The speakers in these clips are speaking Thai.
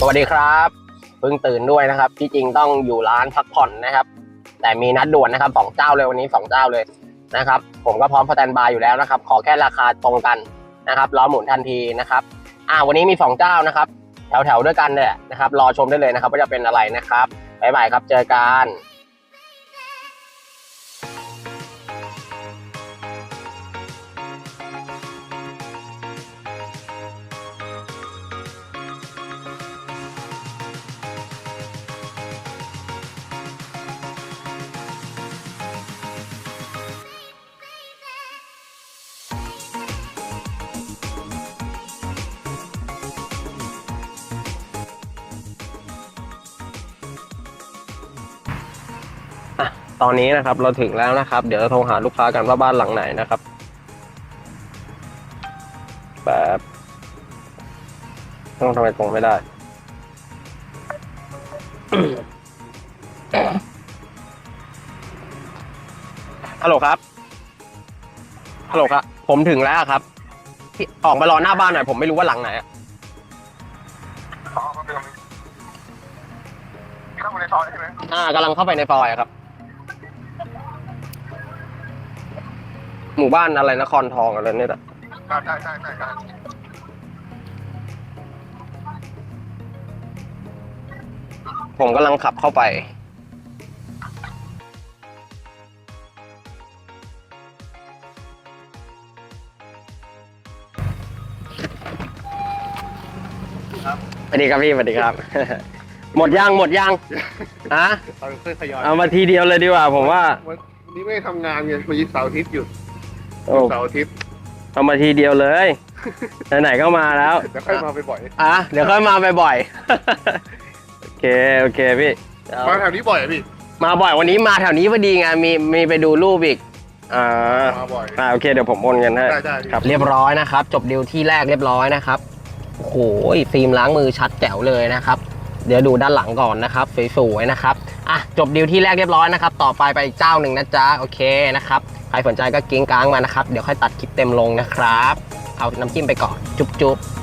สวัสดีครับเพิ่งตื่นด้วยนะครับ ที่จริงต้องอยู่ร้านพักผ่อนนะครับ แต่มีนัดด่วนนะครับสองเจ้าเลยวันนี้สองเจ้าเลยนะครับ ผมก็พร้อมสแตนบายอยู่แล้วนะครับ ขอแค่ราคาตรงกันนะครับล้อหมุนทันทีนะครับ อ่าวันนี้มีสองเจ้านะครับ แถวแถวๆด้วยกันเนี่ยนะครับ รอชมได้เลยนะครับว่าจะเป็นอะไรนะครับบ๊ายบายครับเจอกัน ตอนนี้นะครับเราถึงแล้วนะครับ เดี๋ยวจะโทรหาลูกค้ากันว่าบ้านหลังไหนนะครับแบบต้องทำไมตรงไม่ได้ ฮัลโหลครับ ฮัลโหลครับ ผมถึงแล้วครับพี่ออกมารอหน้าบ้านหน่อย ผมไม่รู้ว่าหลังไหนอะอ๋อมันเป็นตรงนี้เข้ามาในซอยใช่ไหมอ่ากำลังเข้าไปในซอยอะครับ หมู่บ้านอะไรนครทองอะไรเนี่ยแหละใช่ใช่ใช่ผมกำลังขับเข้าไป สวัสดีครับพี่สวัสดีครับ หมดยังหมดยังอะตอนค่อยทยอยเอามาทีเดียวเลยดีกว่าผมว่า วันนี้ไม่ได้ทำงานไงวันนี้เสาร์อาทิตย์หยุด โอ้เสาร์อาทิตย์เอามาทีเดียวเลย ไหนๆก็มาแล้วเดี๋ยวค่อยมาบ่อยอะ เดี๋ยวค่อยมาบ่อยๆ โอเค โอเคพี่ๆมาแถวนี้บ่อยอะพี่มาบ่อยวันนี้มาแถวนี้พอดีไง มีมีไปดูรูปอีก อ่า มาบ่อย อ่าโอเคเดี๋ยวผมโอนเงินให้ได้ได้พี่ ครับเรียบร้อยนะครับ จบดีลที่แรกเรียบร้อยนะครับโอ้โหฟิล์มล้างมือชัดแจ๋วเลยนะครับ เดี๋ยวดูด้านหลังก่อนนะครับ สวยๆนะครับ อะจบดีลที่แรกเรียบร้อยนะครับ ต่อไปไปอีกเจ้าหนึ่งนะจ๊ะ โอเคนะครับ ใครสนใจก็กิ้งก้างมานะครับ เดี๋ยวค่อยตัดคลิปเต็มลงนะครับ เอาน้ำจิ้มไปก่อน จุ๊บๆ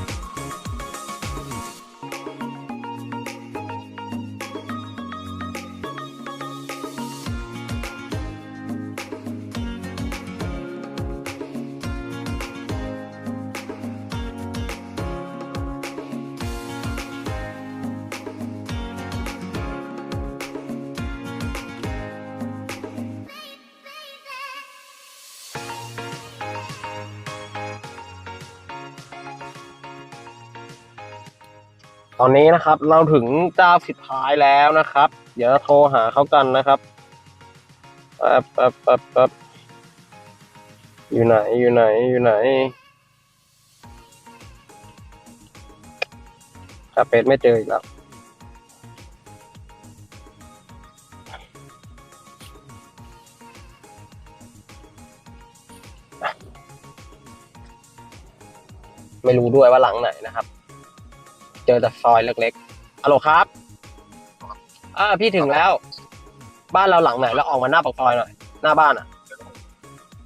อนนี้นะครับเราถึงเจ้าสุดท้ายแล้วนะครับ เดี๋ยวโทรหาเขากันนะครับแป๊บแป๊บแป๊บแป๊บอยู่ไหนอยู่ไหนอยู่ไหนคาเป็ดไม่เจออีกแล้วไม่รู้ด้วยว่าหลังไหนนะครับ เจอแต่ซอยเล็กๆฮัลโหลครับอ่าพี่ถึงแล้ว บ้านเราหลังไหนแล้วออกมาหน้าปากซอยหน่อยหน้าบ้านอะ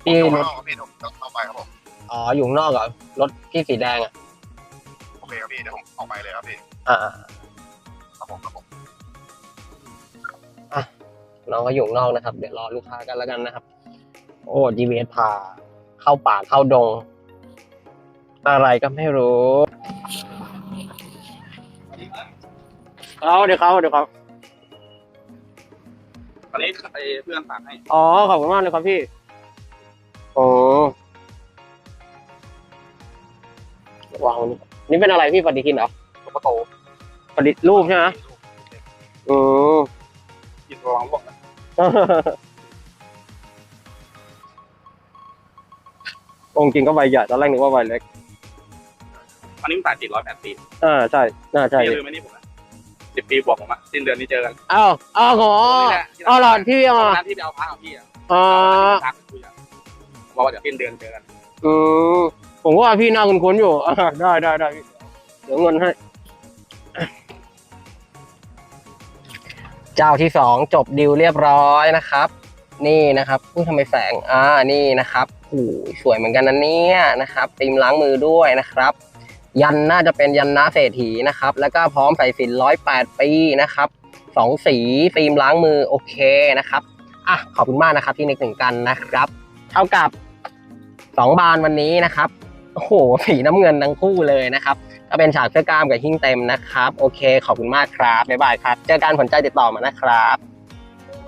พี่ผมรถเข้าพี่ผมต้องเข้าไปครับผมอ๋ออยู่ข้างนอกเหรอรถพี่สีแดงอะโอเคครับพี่เดี๋ยวผมออกไปเลยครับพี่อ่าครับผมครับผมน้องก็อยู่ข้างนอกนะครับ เดี๋ยวรอลูกค้ากันแล้วกันนะครับ โอ้ GPS พาเข้าป่าเข้าดง อะไรก็ไม่รู้ เอาเดี๋ยวเขาเดี๋ยวเขาตอนนี้ไอ้เพื่อนฝากให้อ๋อขอบคุณมากเลยครับพี่โอ้วางไว้นี่นี่เป็นอะไรพี่ปฏิทินเหรอตุ๊กโตปฏิรูปใช่ไหมอืมกินระวังบอกนะองค์จริงก็ใบใหญ่ตอนแรกนึกว่าใบเล็กอันนี้มันสายติดร้อยแปดสิบอ่าใช่น่าใช่พี่ลืมไหมนี่ผม สิบปีบวกผมอะสิ้นเดือนนี้เจอกันอ้าวอ้าวขออ๋อเหรอที่พี่เอาตอนมานั้นที่ไปเอาพระของพี่อะอ๋อทักไปคุยอะบอกว่าเดี๋ยวสิ้นเดือนเจอกันอืมผมว่าพี่น่าคุ้นๆอยู่อ่าได้ได้ได้พี่เดี๋ยวเงินให้ เจ้าที่สองจบดิวเรียบร้อยนะครับ นี่นะครับอุ้ยทำไมแสงอ่านี่นะครับโอ้โหสวยเหมือนกันนะเนี่ยนะครับฟิล์มล้างมือด้วยนะครับ ยันน่าจะเป็นยันนาเศรษฐีนะครับ แล้วก็พร้อมใส่สินร้อยแปดปีนะครับสองสีฟิล์มล้างมือโอเคนะครับอะขอบคุณมากนะครับที่นึกถึงกันนะครับ เท่ากับสองบานวันนี้นะครับโอ้โหสีน้ำเงินทั้งคู่เลยนะครับก็เป็นฉากเสื้อกล้ามกับหิ้งเต็มนะครับโอเค ขอบคุณมากครับบ๊ายบายครับเจอกันผลใจติดต่อมานะครับ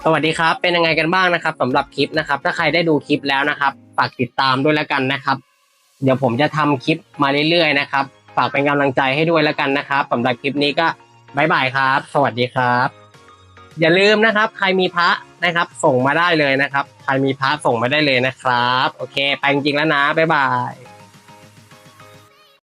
สวัสดีครับ เป็นยังไงกันบ้างนะครับสำหรับคลิปนะครับ ถ้าใครได้ดูคลิปแล้วนะครับฝากติดตามด้วยแล้วกันนะครับ เดี๋ยวผมจะทำคลิปมาเรื่อยๆนะครับ ฝากเป็นกำลังใจให้ด้วยแล้วกันนะครับสำหรับคลิปนี้ก็บายบายครับ สวัสดีครับ อย่าลืมนะครับ ใครมีพระนะครับ ส่งมาได้เลยนะครับ ใครมีพระส่งมาได้เลยนะครับ โอเค ไปจริงๆแล้วนะบ๊ายบาย